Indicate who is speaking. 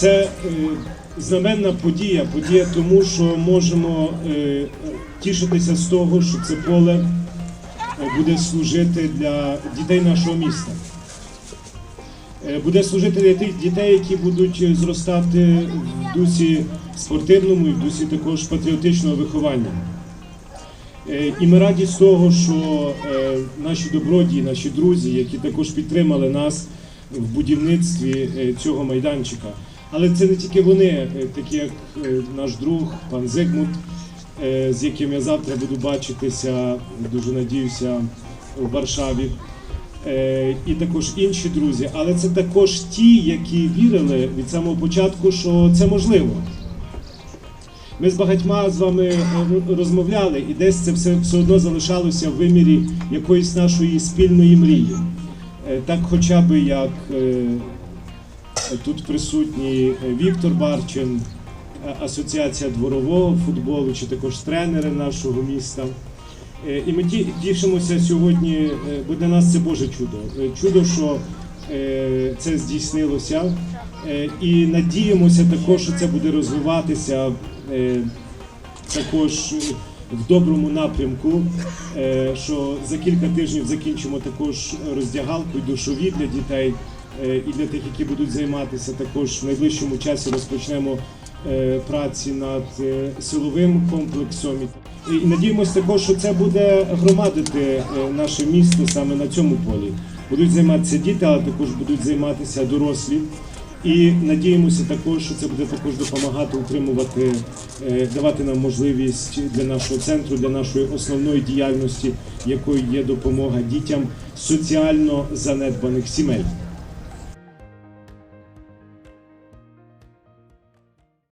Speaker 1: Це е, знаменна подія, подія тому, що можемо е, тішитися з того, що це поле е, буде служити для дітей нашого міста. Буде служити для тих дітей, які будуть зростати в дусі спортивному і в дусі також патріотичного виховання. І ми раді з того, що наші добродії, наші друзі, які також підтримали нас в будівництві цього майданчика. Але це не тільки вони, е, такі як е, наш друг, пан Зигмунд, е, з яким я завтра буду бачитися, дуже надіюся, в Варшаві. І також інші друзі, але це також ті, які вірили від самого початку, що це можливо. Ми з багатьма з вами розмовляли, і десь це все, все одно залишалося в вимірі якоїсь нашої спільної мрії. Так, хоча б як тут присутній е, Віктор Барчин, е, Асоціація дворового футболу, чи також тренери нашого міста. Е, І ми ті- тішимося сьогодні, бо для нас це Боже чудо. Чудо, що це здійснилося. І надіємося також, що це буде розвиватися також в доброму напрямку. Що за кілька тижнів закінчимо також роздягалку і душові для дітей і для тих, які будуть займатися. Також в найближчому часі розпочнемо е, праці над е, силовим комплексом. І надіємося також, що це буде громадити е, наше місто саме на цьому полі. Будуть займатися діти, але також будуть займатися дорослі. І надіємося також, що це буде також допомагати утримувати, е, давати нам можливість для нашого центру, для нашої основної діяльності, якою є допомога дітям соціально занедбаних сімей.